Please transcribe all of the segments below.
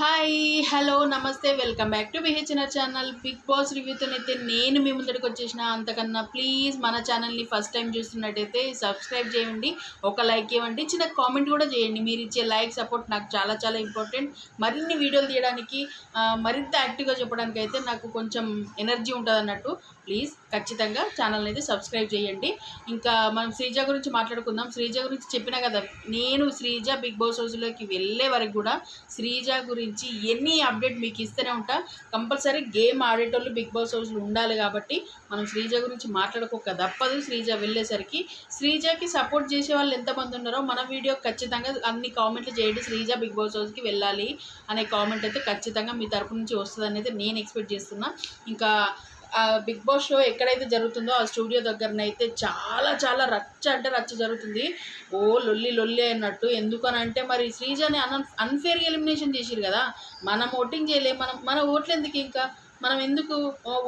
Hi hello నమస్తే welcome back to BHNR channel Bigg Boss రివ్యూతోనైతే నేను మీ ముందరికి వచ్చేసిన అంతకన్నా ప్లీజ్ మన ఛానల్ని ఫస్ట్ టైం చూస్తున్నట్టయితే సబ్స్క్రైబ్ చేయండి ఒక లైక్ ఇవ్వండి చిన్న కామెంట్ కూడా చేయండి. మీరు ఇచ్చే లైక్ సపోర్ట్ నాకు చాలా చాలా ఇంపార్టెంట్ మరిన్ని వీడియోలు తీయడానికి మరింత యాక్టివ్గా చెప్పడానికి అయితే నాకు కొంచెం ఎనర్జీ ఉంటుంది అన్నట్టు ప్లీజ్ ఖచ్చితంగా ఛానల్ని అయితే సబ్స్క్రైబ్ చేయండి. ఇంకా మనం శ్రీజ గురించి మాట్లాడుకుందాం. శ్రీజ గురించి చెప్పినా కదా నేను శ్రీజ బిగ్ బాస్ హౌస్లోకి వెళ్ళే వరకు కూడా శ్రీజ గురించి ఎన్ని అప్డేట్ మీకు ఇస్తూనే ఉంటా. కంపల్సరీ గేమ్ ఆడేటోళ్ళు బిగ్ బాస్ హౌస్లో ఉండాలి కాబట్టి మనం శ్రీజ గురించి మాట్లాడుకోక తప్పదు. శ్రీజ వెళ్ళేసరికి శ్రీజకి సపోర్ట్ చేసే వాళ్ళు ఎంతమంది ఉన్నారో మన వీడియో ఖచ్చితంగా అన్ని కామెంట్లు చేయండి. శ్రీజ బిగ్ బాస్ హౌస్కి వెళ్ళాలి అనే కామెంట్ అయితే ఖచ్చితంగా మీ తరపు నుంచి వస్తుందని అయితే నేను ఎక్స్పెక్ట్ చేస్తున్నా. ఇంకా బిగ్ బాస్ షో ఎక్కడైతే జరుగుతుందో ఆ స్టూడియో దగ్గరనైతే చాలా చాలా రచ్చ అంటే రచ్చ జరుగుతుంది. ఓ లొల్లి లొల్లి అన్నట్టు. ఎందుకనంటే మరి శ్రీజని అన్ అన్ఫేర్ ఎలిమినేషన్ చేసిరు కదా. మనం ఓటింగ్ చేయలే. మనం మన ఓట్లు ఎందుకు ఇంకా? మనం ఎందుకు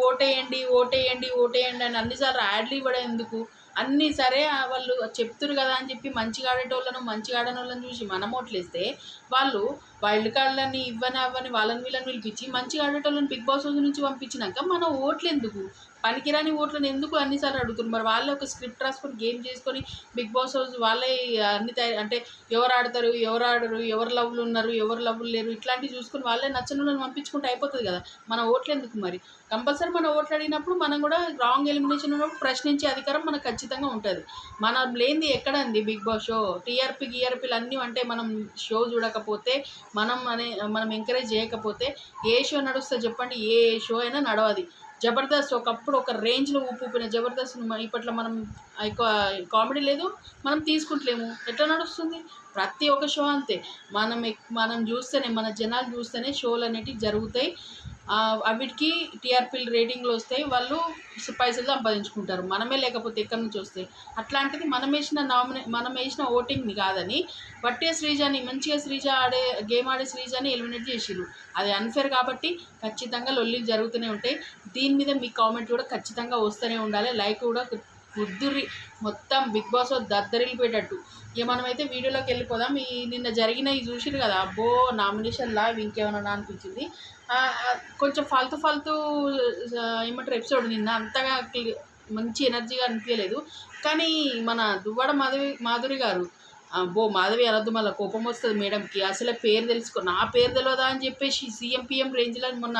ఓటేయండి ఓటేయండి ఓటేయండి అని అన్నిసార్లు యాడ్లు ఇవ్వడం ఎందుకు? అన్నీ సరే వాళ్ళు చెప్తురు కదా అని చెప్పి మంచిగా ఆడేటోళ్ళను మంచిగా ఆడని చూసి మనం ఓట్లేస్తే వాళ్ళు వైల్డ్ కార్డులని ఇవ్వని అవ్వని వాళ్ళని వీళ్ళని పిలిపించి మంచిగా ఆడేటోళ్ళని బిగ్ బాస్ హౌస్ నుంచి పంపించినాక మన ఓట్లు ఎందుకు పనికిరాని ఓట్లను ఎందుకు అన్నిసార్లు అడుగుతున్నారు? మరి వాళ్ళే ఒక స్క్రిప్ట్ రాసుకొని గేమ్ చేసుకొని బిగ్ బాస్ హౌస్ వాళ్ళే అన్ని తయారు అంటే ఎవరు ఆడతారు ఎవరు ఆడరు ఎవరు లవ్లు ఉన్నారు ఎవరు లవ్లు లేరు ఇట్లాంటివి చూసుకొని వాళ్ళే నచ్చనులను పంపించుకుంటే అయిపోతుంది కదా. మన ఓట్లు ఎందుకు మరి? కంపల్సరీ మన ఓట్లు అడిగినప్పుడు మనం కూడా రాంగ్ ఎలిమినేషన్ ఉన్నప్పుడు ప్రశ్నించే అధికారం మనకు ఖచ్చితంగా ఉంటుంది. మనం లేనిది ఎక్కడ అండి బిగ్ బాస్ షో? టీఆర్పీ గీఆర్పీలు అన్నీ అంటే మనం షో చూడకపోతే మనం అనే మనం ఎంకరేజ్ చేయకపోతే ఏ షో నడుస్తా చెప్పండి? ఏ షో అయినా నడవది. జబర్దస్త్ ఒకప్పుడు ఒక రేంజ్లో ఊపిన జబర్దస్త్ ఇప్పట్లో మనం కామెడీ లేదు మనం తీసుకుంటలేము. ఎట్లా నడుస్తుంది? ప్రతి ఒక్క షో అంతే. మనం ఎక్- మనం చూస్తేనే మన జనాలు చూస్తేనే షోలు అనేటివి జరుగుతాయి. అవిటికి టీఆర్పీలు రేటింగ్లు వస్తాయి. వాళ్ళు పైసలు సంపాదించుకుంటారు. మనమే లేకపోతే ఎక్కడి నుంచి వస్తాయి? అట్లాంటిది మనం వేసిన నామినే మనం వేసిన ఓటింగ్ని కాదని బట్టే శ్రీజాని మంచిగా శ్రీజ ఆడే గేమ్ ఆడే శ్రీజాని ఎలిమినేట్ చేసిరు అది అన్ఫేర్ కాబట్టి ఖచ్చితంగా లొల్లిలు జరుగుతూనే ఉంటాయి. దీని మీద మీ కామెంట్ కూడా ఖచ్చితంగా వస్తూనే ఉండాలి. లైక్ కూడా ఉద్దురి మొత్తం బిగ్ బాస్ దద్దరిల్లిపోయేటట్టు. ఇక మనమైతే వీడియోలోకి వెళ్ళిపోదాం. ఈ నిన్న జరిగిన ఈ చూసిరు కదా అబ్బో నామినేషన్ లా ఇంకేమన్నా అనిపించింది. కొంచెం ఫాల్తు ఫాల్తు ఏమంటారు ఎపిసోడ్ నిన్న అంతగా మంచి ఎనర్జీగా అనిపించలేదు కానీ మన దువ్వాడ మాధవి మాధురి గారు బో మాధవి అనొద్దు మళ్ళీ కోపం వస్తుంది మేడంకి. అసలే పేరు తెలుసుకో నా పేరు తెలియదా అని చెప్పేసి సీఎం పిఎం రేంజ్లో మొన్న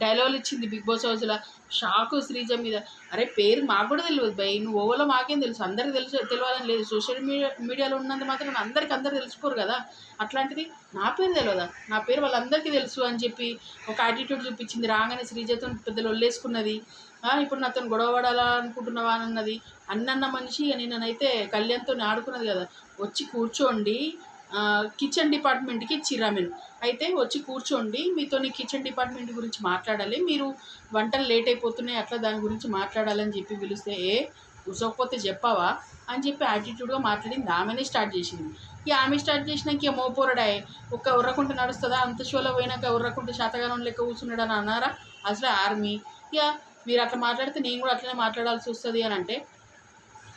డైలాగులు ఇచ్చింది బిగ్ బాస్ హౌస్లో షాకు శ్రీజ మీద. అరే పేరు మాకు కూడా తెలియదు భయ్. నువ్వు ఓవలో మాకేం తెలుసు? అందరికి తెలుసు తెలియాలని లేదు. సోషల్ మీడియా మీడియాలో ఉన్నంత మాత్రం అందరికి అందరు తెలుసుకోరు కదా. అట్లాంటిది నా పేరు తెలియదా నా పేరు వాళ్ళందరికీ తెలుసు అని చెప్పి ఒక యాటిట్యూడ్ చూపించింది. రాగానే శ్రీజతో పెద్దలు వల్లేసుకున్నది ఆ, ఇప్పుడు నాతో గొడవ పడాలా అనుకుంటున్నావా అన్నది. అన్నన్న మనిషి ఇక నేనైతే కళ్యాణ్తో ఆడుకున్నది కదా. వచ్చి కూర్చోండి. కిచెన్ డిపార్ట్మెంట్కి చిరామెను. అయితే వచ్చి కూర్చోండి. మీతో కిచెన్ డిపార్ట్మెంట్ గురించి మాట్లాడాలి. మీరు వంటలు లేట్ అయిపోతున్నాయి అట్లా దాని గురించి మాట్లాడాలని చెప్పి పిలిస్తే ఏ కూర్చోకపోతే చెప్పావా? అని చెప్పి యాటిట్యూడ్గా మాట్లాడింది. ఆమెనే స్టార్ట్ చేసింది. ఇక ఆమె స్టార్ట్ చేసినాక ఏమో మోపోరడాయ్ ఒక్క ఉర్రకుంట నడుస్తుందా? అంత షోలో పోయినాక ఉర్రకుంట శాతగానం లెక్క కూర్చున్నాడు అని అన్నారా అసలు ఆర్మీ. ఇక మీరు అట్లా మాట్లాడితే నేను కూడా అట్లనే మాట్లాడాల్సి వస్తుంది అని అంటే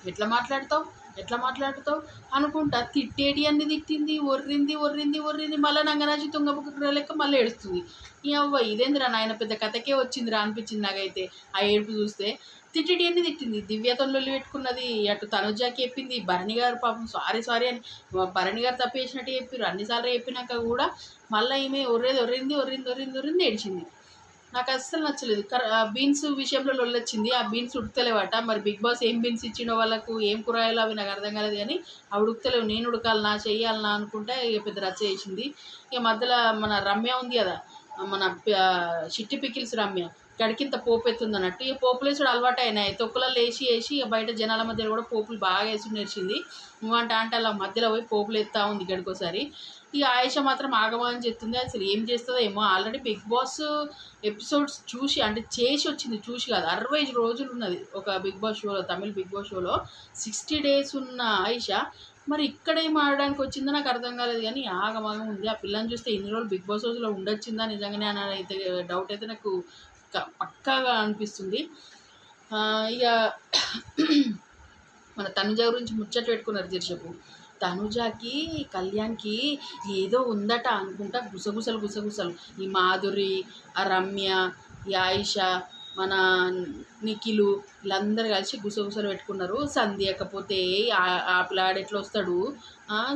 ఎట్లా మాట్లాడతావు? ఎట్లా మాట్లాడుతావు? అనుకుంటా తిట్టేటి అన్ని తిట్టింది ఒర్రింది ఒర్రింది ఒర్రింది. మళ్ళీ నంగరాజు తుంగబుక్క లెక్క మళ్ళీ ఏడుస్తుంది. ఈ అవ్వ ఇదేందిరా నాయన పెద్ద కథకే వచ్చిందిరా అనిపించింది నాకైతే. ఆ ఏడుపు చూస్తే తిట్టేటి అన్ని తిట్టింది. దివ్యతో లొల్లి పెట్టుకున్నది. అటు తనుజాకి చెప్పింది. భరణి గారు పాపం సారీ సారీ అని. భరణి గారు తప్పేసినట్టు చెప్పారు అన్నిసార్లు చెప్పినాక కూడా మళ్ళీ ఈమె ఒర్రేది ఒర్రింది ఒర్రింది ఒర్రింది ఒర్రింది ఏడిచింది. నాకు అస్సలు నచ్చలేదు. కర ఆ బీన్స్ విషయంలో లొల్లొచ్చింది. ఆ బీన్స్ ఉడకలేవట. మరి బిగ్ బాస్ ఏం బీన్స్ ఇచ్చిండో వాళ్ళకు ఏం కూరగాయలు అవి నాకు అర్థం కాలేదు కానీ అవి ఉడకలేవు. నేను ఉడకాలనా చెయ్యాలనా అనుకుంటే ఇక పెద్ద రచ్చ చేసింది. ఇక మధ్యలో మన రమ్య ఉంది కదా మన చిట్టి పికిల్స్ రమ్య గడికింత పోపు ఎత్తుంది అన్నట్టు ఈ పోపులు వేసుడు అలవాటు అయినాయి. తొక్కులలో వేసి వేసి బయట జనాల మధ్యలో కూడా పోపులు బాగా వేసి నేర్చింది. నువ్వంటే అంటే అలా మధ్యలో పోయి పోపులు ఎత్తా ఉంది గడికోసారి. ఈ ఆయేష మాత్రం ఆగమని చెప్తుంది. అసలు ఏం చేస్తుందో ఏమో. ఆల్రెడీ బిగ్ బాస్ ఎపిసోడ్స్ చూసి అంటే చేసి వచ్చింది చూసి కాదు. అరవై రోజులు ఉన్నది ఒక బిగ్ బాస్ షోలో తమిళ బిగ్ బాస్ షోలో సిక్స్టీ డేస్ ఉన్న ఆయిష. మరి ఇక్కడేం ఆడడానికి వచ్చిందో నాకు అర్థం కాలేదు కానీ ఆగమాగం ఉంది. ఆ పిల్లని చూస్తే ఇన్ని రోజులు బిగ్ బాస్ రోజులో ఉండొచ్చిందా నిజంగానే అని అయితే డౌట్ అయితే నాకు పక్కాగా అనిపిస్తుంది. ఇక మన తనుజ గురించి ముచ్చట పెట్టుకున్నారు తీర్చపు తనుజాకి కళ్యాణ్కి ఏదో ఉందట అనుకుంటా గుసగుసలు గుసగుసలు. ఈ మాధురి ఆ రమ్య ఈ ఆయిష మన నిఖిలు వీళ్ళందరూ కలిసి గుసగుసలు పెట్టుకున్నారు. సంధ్యకపోతే ఆ పిల్లాడు ఎట్లా వస్తాడు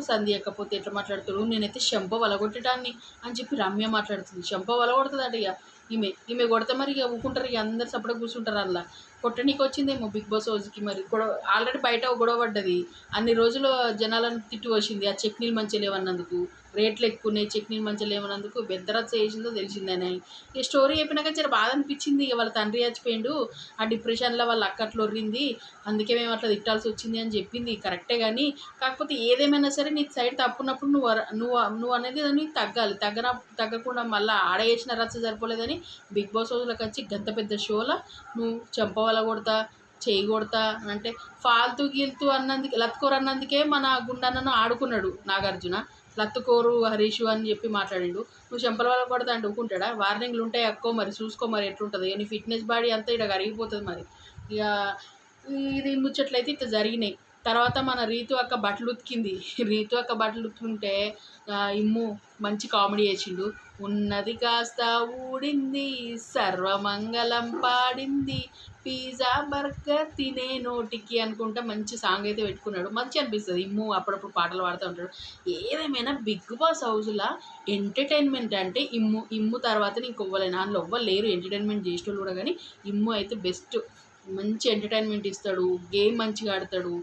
సంధ్యకపోతే ఎట్లా మాట్లాడతాడు? నేనైతే శంప వలగొట్టడాన్ని అని చెప్పి రమ్య మాట్లాడుతుంది. శంప వలగొడుతుంది ఇక ఈమె ఈమె కొడితే మరి ఇక ఊకుంటారు ఇక అందరు సపడ కూర్చుంటారు అందులో. కొట్టనీకి వచ్చిందేమో బిగ్ బాస్ రోజుకి మరి. గొడవ ఆల్రెడీ బయట గొడవ పడ్డది. అన్ని రోజులు జనాలను తిట్టి వచ్చింది ఆ చట్నీలు మంచిగా లేవన్నందుకు. రేట్లు ఎక్కువ ఉన్నాయి చట్నీలు మంచిగా లేవన్నందుకు బెద్దరత్ చేసిందో తెలిసిందని ఈ స్టోరీ చెప్పినాక చాలా బాధ అనిపించింది. ఇక వాళ్ళ తండ్రి చచ్చిపోయిండు ఆ డిప్రెషన్లో వాళ్ళ అక్కట్లో ఒర్రింది. అందుకే మేము అట్లా తిట్టాల్సి వచ్చింది అని చెప్పింది కరెక్టే కానీ కాకపోతే ఏదేమైనా సరే నీ సైడ్ తప్పున్నప్పుడు నువ్వు నువ్వు నువ్వు అనేది దాన్ని తగ్గాలి. తగ్గన తగ్గకుండా మళ్ళీ ఆడ వేసిన రచ్చ సరిపోలేదని బిగ్ బాస్ రోజులకు వచ్చి గంత పెద్ద షోలో నువ్వు చంపవల కొడతా చేయి కొడతా అంటే ఫాల్తూ గీల్తూ అన్నందుకే లత్కోర్ అన్నందుకే మన గుండన్నను ఆడుకున్నాడు నాగార్జున. లత్తుకోరు హరీషు అని చెప్పి మాట్లాడిండు. నువ్వు చెంపల వల్ల కొడతా అంటే ఊకుంటాడా? వార్నింగ్లు ఉంటాయి అక్కో మరి చూసుకో మరి ఎట్లుంటుంది. నీ ఫిట్నెస్ బాడీ అంతా ఇక్కడ కరిగిపోతుంది మరి. ఇక ఇది ముచ్చట్లయితే ఇట్లా జరిగినాయి. తర్వాత మన రీతు అక్క బట్టలు ఉతికింది. రీతు అక్క బట్టలు ఉతుకుంటే ఇమ్ము మంచి కామెడీ చేసిండు. ఉన్నది కాస్త ఊడింది సర్వమంగళం పాడింది పిజ్జా బర్గర్ తినే నోటికి అనుకుంటా మంచి సాంగ్ అయితే పెట్టుకున్నాడు. మంచి అనిపిస్తుంది. ఇమ్ము అప్పుడప్పుడు పాటలు పాడుతూ ఉంటాడు. ఏదేమైనా బిగ్ బాస్ హౌస్లో ఎంటర్టైన్మెంట్ అంటే ఇమ్ము ఇమ్ము తర్వాత ఇంకొవ్వలేను అందులో ఎవ్వరు ఎంటర్టైన్మెంట్ చేసేటోళ్ళు కూడా కానీ ఇమ్ము అయితే బెస్ట్. మంచి ఎంటర్టైన్మెంట్ ఇస్తాడు. గేమ్ మంచిగా ఆడతాడు.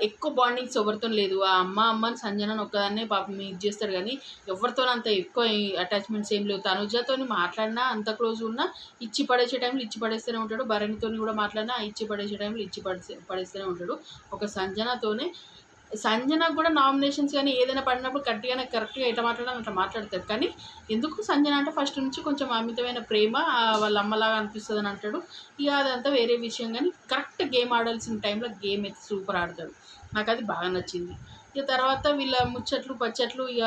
ఎక్కువ బాండింగ్స్ ఎవరితో లేదు. ఆ అమ్మ అమ్మని సంజనని ఒక్కదాన్నే పాపం ఇది చేస్తారు. కానీ ఎవరితో అంత ఎక్కువ అటాచ్మెంట్స్ ఏం లేవు. తనుజతో మాట్లాడినా అంత క్లోజ్ ఉన్నా ఇచ్చి పడేసే టైంలో ఇచ్చి పడేస్తూనే ఉంటాడు. భరణితో కూడా మాట్లాడినా ఇచ్చి పడేసే టైంలో ఇచ్చి పడేసే పడేస్తూనే ఉంటాడు. ఒక సంజనతోనే సంజన కూడా నామినేషన్స్ కానీ ఏదైనా పడినప్పుడు కరెక్ట్గానే కరెక్ట్గా ఎట్లా మాట్లాడాలి అట్లా మాట్లాడతాడు. కానీ ఎందుకు సంజన అంటే ఫస్ట్ నుంచి కొంచెం అమితమైన ప్రేమ వాళ్ళ అమ్మలాగా అనిపిస్తుంది అని అంటాడు. ఇక అదంతా వేరే విషయం. కానీ కరెక్ట్ గేమ్ ఆడాల్సిన టైంలో గేమ్ అయితే సూపర్ ఆడతాడు. నాకు అది బాగా నచ్చింది. ఇక తర్వాత వీళ్ళ ముచ్చట్లు పచ్చట్లు ఇక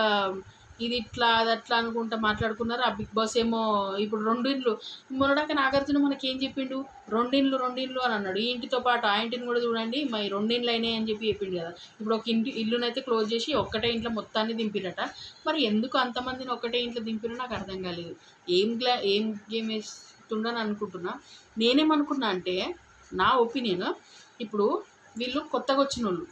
ఇది ఇట్లా అది అట్లా అనుకుంటా మాట్లాడుకున్నారు. ఆ బిగ్ బాస్ ఏమో ఇప్పుడు రెండిండ్లు మొన్నడాక నాగార్జున మనకి ఏం చెప్పిండు? రెండిండ్లు రెండిండ్లు అని అన్నాడు. ఈ ఇంటితో పాటు ఆ ఇంటిని కూడా చూడండి. మరి రెండిండ్లు అయినాయి అని చెప్పి చెప్పిండు కదా. ఇప్పుడు ఒక ఇంటి ఇల్లునైతే క్లోజ్ చేసి ఒక్కటే ఇంట్లో మొత్తాన్ని దింపిరట. మరి ఎందుకు అంతమందిని ఒక్కటే ఇంట్లో దింపిరో నాకు అర్థం కాలేదు. ఏం గ్లా ఏం గేమ్ వేస్తుండని అనుకుంటున్నా. నేనేమనుకున్నా అంటే నా ఒపీనియన్ ఇప్పుడు వీళ్ళు కొత్తగా వచ్చిన వాళ్ళు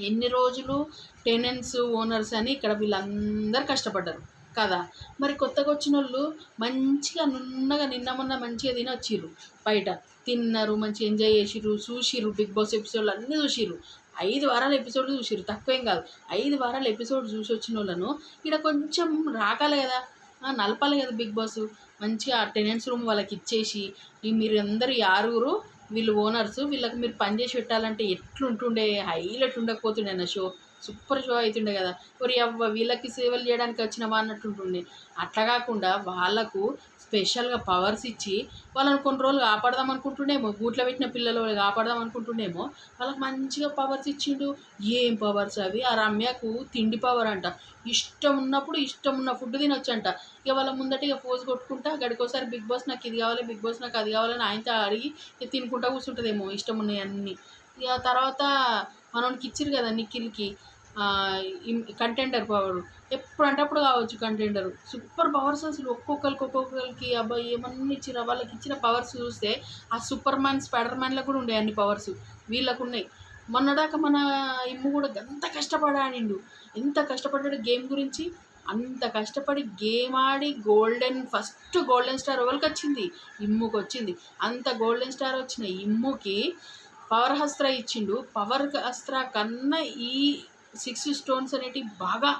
ఎన్ని రోజులు టెనెంట్స్ ఓనర్స్ అని ఇక్కడ వీళ్ళందరూ కష్టపడ్డారు. కదా? మరి కొత్తగా వచ్చిన వాళ్ళు మంచిగా నున్నగా నిన్న మొన్న మంచిగా తిని వచ్చిర్రు. బయట తిన్నారు మంచిగా ఎంజాయ్ చేసిర్రు చూసిర్రు. బిగ్ బాస్ ఎపిసోడ్లు అన్నీ చూసిర్రు. ఐదు వారాల ఎపిసోడ్లు చూసిర్రు. తక్కువేం కాదు. ఐదు వారాల ఎపిసోడ్ చూసి వచ్చిన వాళ్ళను ఇక్కడ కొంచెం రాకాలి కదా. నలపాలి కదా బిగ్ బాస్. మంచిగా టెనెంట్స్ రూమ్ వాళ్ళకి ఇచ్చేసి మీరు అందరు ఆరుగురు వీళ్ళు ఓనర్స్ వీళ్ళకి మీరు పని చేసి పెట్టాలంటే ఎట్లుంటుండే? హైలైట్ ఉండకపోతుండే నా షో. సూపర్ షో అవుతుండే కదా. మరి అవ్వ వీళ్ళకి సేవలు చేయడానికి వచ్చినవా అన్నట్టుంటుండే. అట్లా కాకుండా వాళ్ళకు స్పెషల్గా పవర్స్ ఇచ్చి వాళ్ళని కొన్ని రోజులు కాపాడదాం అనుకుంటుండేమో గూట్లో పెట్టిన పిల్లలు వాళ్ళు కాపాడదాం అనుకుంటుండేమో వాళ్ళకి మంచిగా పవర్స్ ఇచ్చిండు. ఏం పవర్స్ అవి? ఆ రమ్యకు తిండి పవర్ అంట. ఇష్టం ఉన్నప్పుడు ఇష్టం ఉన్న ఫుడ్ తినొచ్చంట. ఇక వాళ్ళ ముందట ఇక పోజ్ కొట్టుకుంటా గడికోసారి బిగ్ బాస్ నాకు ఇది కావాలి బిగ్ బాస్ నాకు అది కావాలని ఆయనతో అడిగి తినుకుంటా కూర్చుంటుందేమో ఇష్టం ఉన్నాయి అన్నీ ఇక తర్వాత మనకి ఇచ్చిరు కదా నిఖిల్కి కంటెండర్ పవర్ ఎప్పుడంటే అప్పుడు కావచ్చు కంటెండర్ సూపర్ పవర్స్ అసలు ఒక్కొక్కరికి ఒక్కొక్కరికి అబ్బాయి ఏమన్నా ఇచ్చిన వాళ్ళకి ఇచ్చిన పవర్స్ చూస్తే ఆ సూపర్ మ్యాన్ స్పైడర్ మ్యాన్లకు కూడా ఉండే అన్ని పవర్స్ వీళ్ళకు ఉన్నాయి. మొన్నడాక మన ఇమ్ము కూడా ఎంత కష్టపడాడిండు ఎంత కష్టపడ్డాడు గేమ్ గురించి? అంత కష్టపడి గేమ్ ఆడి గోల్డెన్ ఫస్ట్ గోల్డెన్ స్టార్ ఎవరికి వచ్చింది? ఇమ్ముకి వచ్చింది. అంత గోల్డెన్ స్టార్ వచ్చిన ఇమ్ముకి పవర్ హస్త్ర ఇచ్చిండు. పవర్ హస్త్ర కన్నా ఈ సిక్స్ స్టోన్స్ అనేటివి బాగా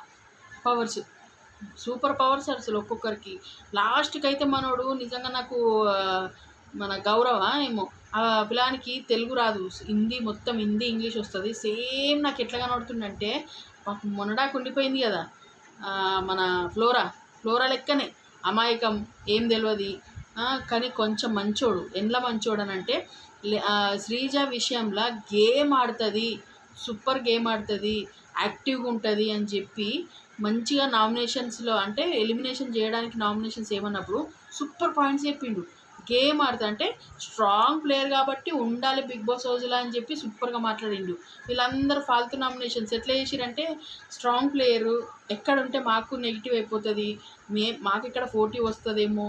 పవర్స్ సూపర్ పవర్స్ అసలు ఒక్కొక్కరికి. లాస్ట్కి అయితే మనోడు నిజంగా నాకు మన గౌరవ ఏమో ఆ పిలానికి తెలుగు రాదు. హిందీ మొత్తం హిందీ ఇంగ్లీష్ వస్తుంది. సేమ్ నాకు ఎట్లా కనబడుతుందంటే మొన్నడాకు ఉండిపోయింది కదా మన ఫ్లోరా ఫ్లోరా లెక్కనే. అమాయకం ఏం తెలియదు కానీ కొంచెం మంచోడు ఎండ్ల మంచోడు అని అంటే శ్రీజ విషయంలో గేమ్ ఆడుతుంది. సూపర్ గేమ్ ఆడుతుంది యాక్టివ్గా ఉంటుంది అని చెప్పి మంచిగా నామినేషన్స్లో అంటే ఎలిమినేషన్ చేయడానికి నామినేషన్స్ ఏమన్నప్పుడు సూపర్ పాయింట్స్ చెప్పిండు. గేమ్ ఆడుతా అంటే స్ట్రాంగ్ ప్లేయర్ కాబట్టి ఉండాలి బిగ్ బాస్ రోజులా అని చెప్పి సూపర్గా మాట్లాడిండు. వీళ్ళందరూ ఫాల్తు నామినేషన్స్ ఎట్లా చేసిరంటే స్ట్రాంగ్ ప్లేయరు ఎక్కడ ఉంటే మాకు నెగిటివ్ అయిపోతుంది మే మాకు ఇక్కడ పోటీ వస్తుందేమో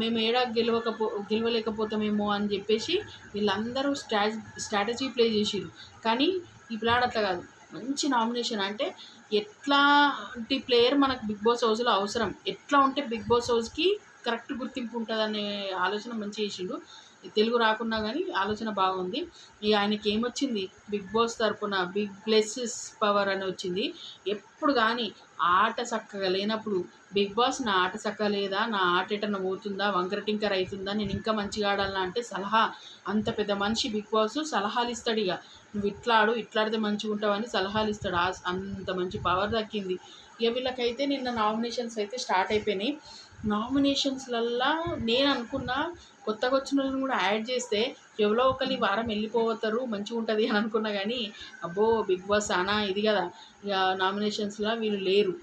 మేము ఏడా గెలవకపో గెలవలేకపోతామేమో అని చెప్పేసి వీళ్ళందరూ స్ట్రా స్ట్రాటజీ ప్లే చేసిరు కానీ ఈ ప్లాడ్ అట్లా కాదు. మంచి నామినేషన్ అంటే ఎట్లాంటి ప్లేయర్ మనకు బిగ్ బాస్ హౌస్లో అవసరం? ఎట్లా ఉంటే బిగ్ బాస్ హౌస్కి కరెక్ట్ గుర్తింపు ఉంటుందనే ఆలోచన మంచి చేసిండు. తెలుగు రాకున్నా కానీ ఆలోచన బాగుంది. ఇక ఆయనకి ఏమొచ్చింది? బిగ్ బాస్ తరపున బిగ్ ప్లేసెస్ పవర్ అని వచ్చింది. ఎప్పుడు కానీ ఆట చక్కగా లేనప్పుడు బిగ్ బాస్ నా ఆట చక్కగా లేదా? నా ఆట ఎటన్నా పోతుందా? వంకర టింకర్ అవుతుందా నేను ఇంకా మంచిగా ఆడాలా అంటే సలహా. అంత పెద్ద మనిషి బిగ్ బాస్ సలహాలు ఇస్తాడు ఇక నువ్వు ఇట్లాడు ఇట్లాడితే మంచిగా ఉంటావని సలహాలు ఇస్తాడు. అంత మంచి పవర్ దక్కింది. ఇక వీళ్ళకైతే నిన్న నామినేషన్స్ అయితే స్టార్ట్ అయిపోయినాయి. నామినేషన్స్లల్లా నేను అనుకున్న కొత్తగా వచ్చిన వాళ్ళని కూడా యాడ్ చేస్తే ఎవరో ఒకరు ఈ వారం వెళ్ళిపోతారు మంచిగా ఉంటుంది అని అనుకున్నా కానీ అబ్బో బిగ్ బాస్ అనా ఇది కదా ఇక నామినేషన్స్లో వీళ్ళు లేరు.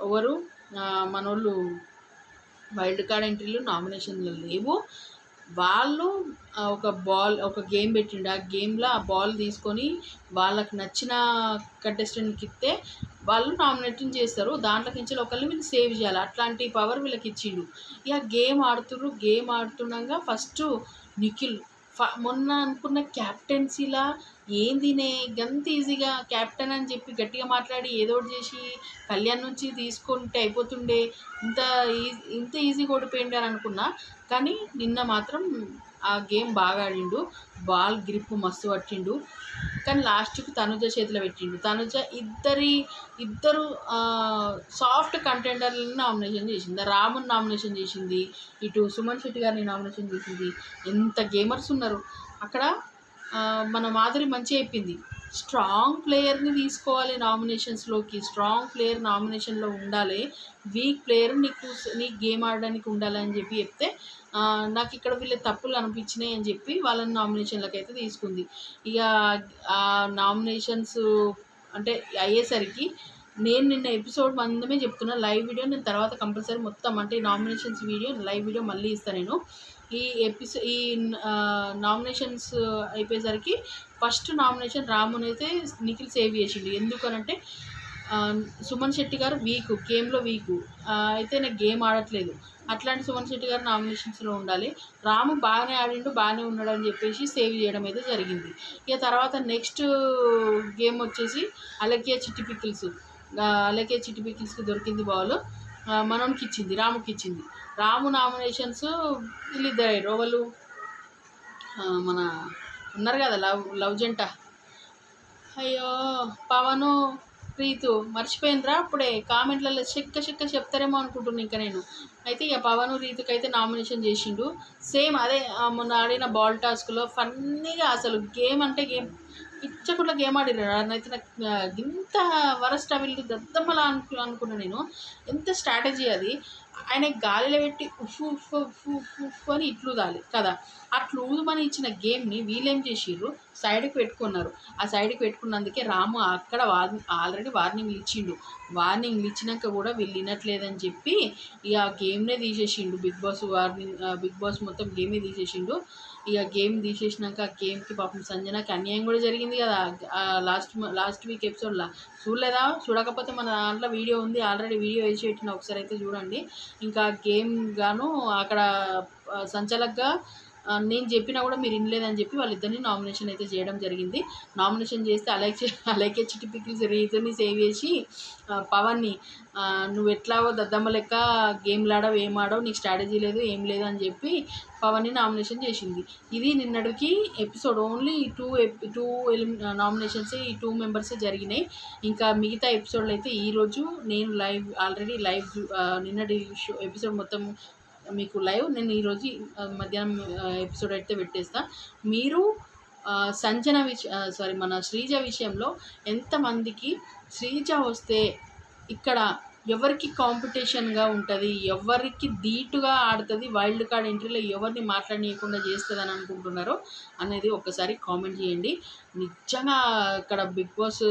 ఎవరు? మన మనోళ్ళు వైల్డ్ కార్డ్ ఎంట్రీలు నామినేషన్లు లేవు. వాళ్ళు ఒక బాల్ ఒక గేమ్ పెట్టిండు. ఆ గేమ్లో ఆ బాల్ తీసుకొని వాళ్ళకి నచ్చిన కంటెస్టెంట్కి ఇస్తే వాళ్ళు నామినేటింగ్ చేస్తారు దాంట్లో నుంచి ఒకరిని మీరు సేవ్ చేయాలి. అట్లాంటి పవర్ వీళ్ళకి ఇచ్చిండు. ఇక గేమ్ ఆడుతుర్రు గేమ్ ఆడుతుండగా ఫస్ట్ నిఖిల్ ఫ మొన్న అనుకున్న క్యాప్టెన్సీలా ఏందినే గంత ఈజీగా క్యాప్టెన్ అని చెప్పి గట్టిగా మాట్లాడి ఏదో చేసి కళ్యాణ్ నుంచి తీసుకుంటే అయిపోతుండే. ఇంత ఈజీ ఇంత ఈజీగా ఓడిపోయిండారు అని అనుకున్నా. కానీ నిన్న మాత్రం ఆ గేమ్ బాగా ఆడిండు. బాల్ గ్రిప్ మస్తు పట్టిండు. కానీ లాస్ట్కి తనుజ చేతిలో పెట్టిండు. తనుజ ఇద్దరి ఇద్దరు సాఫ్ట్ కంటెండర్లను నామినేషన్ చేసింది. రాముని నామినేషన్ చేసింది. ఇటు సుమన్ శెట్టి గారిని నామినేషన్ చేసింది. ఎంత గేమర్స్ ఉన్నారు. అక్కడ మన మాధురి మంచి అయిపోయింది స్ట్రాంగ్ ప్లేయర్ని తీసుకోవాలి నామినేషన్స్లోకి. స్ట్రాంగ్ ప్లేయర్ నామినేషన్లో ఉండాలి. వీక్ ప్లేయర్ నీకు నీకు గేమ్ ఆడడానికి ఉండాలి అని చెప్పి చెప్తే నాకు ఇక్కడ వీళ్ళ తప్పులు అనిపించినాయి అని చెప్పి వాళ్ళని నామినేషన్లకు అయితే తీసుకుంది. ఇక నామినేషన్స్ అంటే అయ్యేసరికి నేను నిన్న ఎపిసోడ్ మందమే చెప్తున్నా లైవ్ వీడియో నేను తర్వాత కంపల్సరీ మొత్తం అంటే నామినేషన్స్ వీడియో లైవ్ వీడియో మళ్ళీ ఇస్తాను నేను. ఈ ఎపిసో ఈ నామినేషన్స్ అయిపోయేసరికి ఫస్ట్ నామినేషన్ రాముని అయితే నిఖిల్ సేవ్ చేసిండు. ఎందుకనంటే సుమన్ శెట్టి గారు వీక్ గేమ్లో వీక్. అయితే నాకు గేమ్ ఆడట్లేదు. అట్లాంటి సుమన్ శెట్టి గారు నామినేషన్స్లో ఉండాలి. రాము బాగానే ఆడిండు బాగానే ఉన్నాడు అని చెప్పేసి సేవ్ చేయడం అయితే జరిగింది. ఇక తర్వాత నెక్స్ట్ గేమ్ వచ్చేసి అలకియా చిట్టి పికిల్స్. అలకియా చిట్టి పికిల్స్కి దొరికింది బాల్ మనోనికి ఇచ్చింది రాముకి ఇచ్చింది. రాము నామినేషన్స్ వీళ్ళిద్దరు రోవలు మన ఉన్నారు కదా లవ్ లవ్ జంట. అయ్యో పవను ప్రీతు మర్చిపోయిందిరా అప్పుడే. కామెంట్లలో చెక్క చెక్క చెప్తారేమో అనుకుంటున్నా ఇంకా నేను. అయితే ఇక పవన్ రీతుకి అయితే నామినేషన్ చేసిండు. సేమ్ అదే మొన్న ఆడిన బాల్ టాస్క్లో ఫన్నీగా అసలు గేమ్ అంటే గేమ్ ఇచ్చకుండా గేమ్ ఆడినాడు అయితే నాకు ఇంత వరస్ట్ వీళ్ళు దద్దమ్మలా అనుకు అనుకున్నా నేను. ఎంత స్ట్రాటజీ అది. ఆయన గాలిలో పెట్టి ఉఫ్ ఉఫ్ ఉఫ్ ఉఫ్ ఉఫ్ అని ఇట్లు దాలి కదా? అట్లు ఊదమని ఇచ్చిన గేమ్ని వీళ్ళేం చేసిర్రు? సైడ్కి పెట్టుకున్నారు. ఆ సైడ్కి పెట్టుకున్నందుకే రాము అక్కడ వార్ ఆల్రెడీ వార్నింగ్ ఇచ్చిండు. వార్నింగ్ ఇచ్చినాక కూడా వీళ్ళు వినట్లేదని చెప్పి ఇక ఆ గేమ్నే తీసేసిండు. Bigg Boss warning Bigg Boss మొత్తం గేమే తీసేసిండు. ఇక గేమ్ తీసేసినాక ఆ గేమ్కి పాపం సంజనకి అన్యాయం కూడా జరిగింది కదా. లాస్ట్ లాస్ట్ వీక్ ఎపిసోడ్లో. చూడలేదా? చూడకపోతే మన దాంట్లో వీడియో ఉంది. ఆల్రెడీ వీడియో వేసి పెట్టిన ఒకసారి అయితే చూడండి. ఇంకా గేమ్ గాను అక్కడ ఆ, నేను చెప్పినా కూడా మీరు వినలేదని చెప్పి వాళ్ళిద్దరిని నామినేషన్ అయితే చేయడం జరిగింది. నామినేషన్ చేస్తే అలాగే అలాగే చిట్టి పిక్కిల్స్ రీజన్ని సేవ్ చేసి పవన్ని నువ్వు ఎట్లాగో దద్దమ్మ లెక్క గేమ్లు ఏమాడవు ఏం నీకు స్ట్రాటజీ లేదు ఏం లేదు అని చెప్పి పవన్ని నామినేషన్ చేసింది. ఇది నిన్నటికి episode only two two nominations ఈ టూ మెంబర్స్ జరిగినాయి. ఇంకా మిగతా ఎపిసోడ్లు అయితే ఈరోజు నేను లైవ్ ఆల్రెడీ లైవ్ నిన్నటి షో ఎపిసోడ్ మొత్తం మీకు లైవ్. నేను ఈరోజు మధ్యాహ్నం ఎపిసోడ్ అయితే పెట్టేస్తా. మీరు సంచన సంజన విష సారీ మన శ్రీజ విషయంలో ఎంతమందికి శ్రీజ వస్తే ఇక్కడ ఎవరికి కాంపిటీషన్గా ఉంటుంది ఎవరికి ధీటుగా ఆడుతుంది వైల్డ్ కార్డ్ ఎంట్రీలో ఎవరిని మాట్లాడనీయకుండా చేస్తుంది అని అనుకుంటున్నారో అనేది ఒక్కసారి కామెంట్ చేయండి. నిజంగా ఇక్కడ బిగ్ బాస్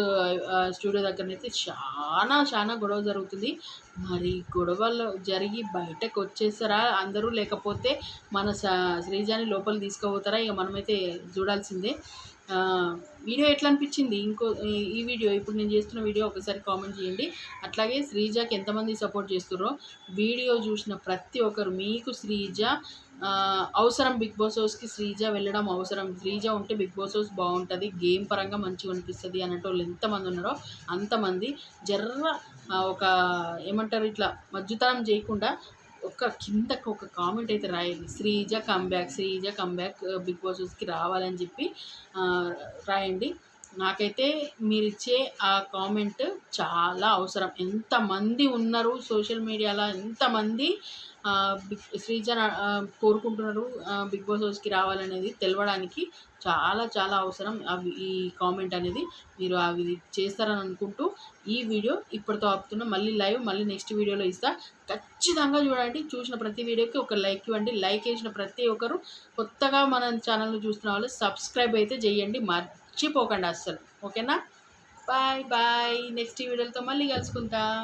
స్టూడియో దగ్గరనైతే చాలా చాలా గొడవ జరుగుతుంది. మరి గొడవలు జరిగి బయటకు వచ్చేసారా అందరూ లేకపోతే మన స- శ్రీజాని లోపల తీసుకుపోతారా? ఇక మనమైతే చూడాల్సిందే. వీడియో ఎట్లా అనిపించింది ఇంకో ఈ- వీడియో ఇప్పుడు నేను చేస్తున్న వీడియో ఒకసారి కామెంట్ చేయండి. అట్లాగే శ్రీజకి ఎంతమంది సపోర్ట్ చేస్తున్నారో వీడియో చూసిన ప్రతి ఒక్కరు మీకు శ్రీజ అవసరం బిగ్ బాస్ హౌస్కి శ్రీజ వెళ్ళడం అవసరం. శ్రీజ ఉంటే బిగ్ బాస్ హౌస్ బాగుంటుంది గేమ్ పరంగా మంచిగా అనిపిస్తుంది అన్నట్టు వాళ్ళు ఎంతమంది ఉన్నారో అంతమంది జర్ర ఒక ఏమంటారు ఇట్లా మజ్జుతనం చేయకుండా ఒక కిందకు ఒక కామెంట్ అయితే రాయండి Sreeja comeback Sreeja comeback uh, Bigg Boss హౌస్కి రావాలని చెప్పి రాయండి. నాకైతే మీరు ఇచ్చే ఆ కామెంట్ చాలా అవసరం. ఎంతమంది ఉన్నారు సోషల్ మీడియాలో ఎంతమంది బిగ్ శ్రీజ కోరుకుంటున్నారు బిగ్ బాస్ హౌస్కి రావాలనేది తెలవడానికి చాలా చాలా అవసరం అవి ఈ కామెంట్ అనేది. మీరు అవి చేస్తారని అనుకుంటూ ఈ వీడియో ఇప్పటితో ఆపుతున్నా. మళ్ళీ లైవ్ మళ్ళీ నెక్స్ట్ వీడియోలో ఇస్తా. ఖచ్చితంగా చూడండి. చూసిన ప్రతి వీడియోకి ఒక లైక్ ఇవ్వండి. లైక్ వేసిన ప్రతి ఒక్కరు కొత్తగా మన ఛానల్ని చూస్తున్న వాళ్ళు సబ్స్క్రైబ్ అయితే చేయండి. మర్చిపోకండి అస్సలు. ఓకేనా? Bye bye. నెక్స్ట్ వీడియోలతో మళ్ళీ కలుసుకుంటాం.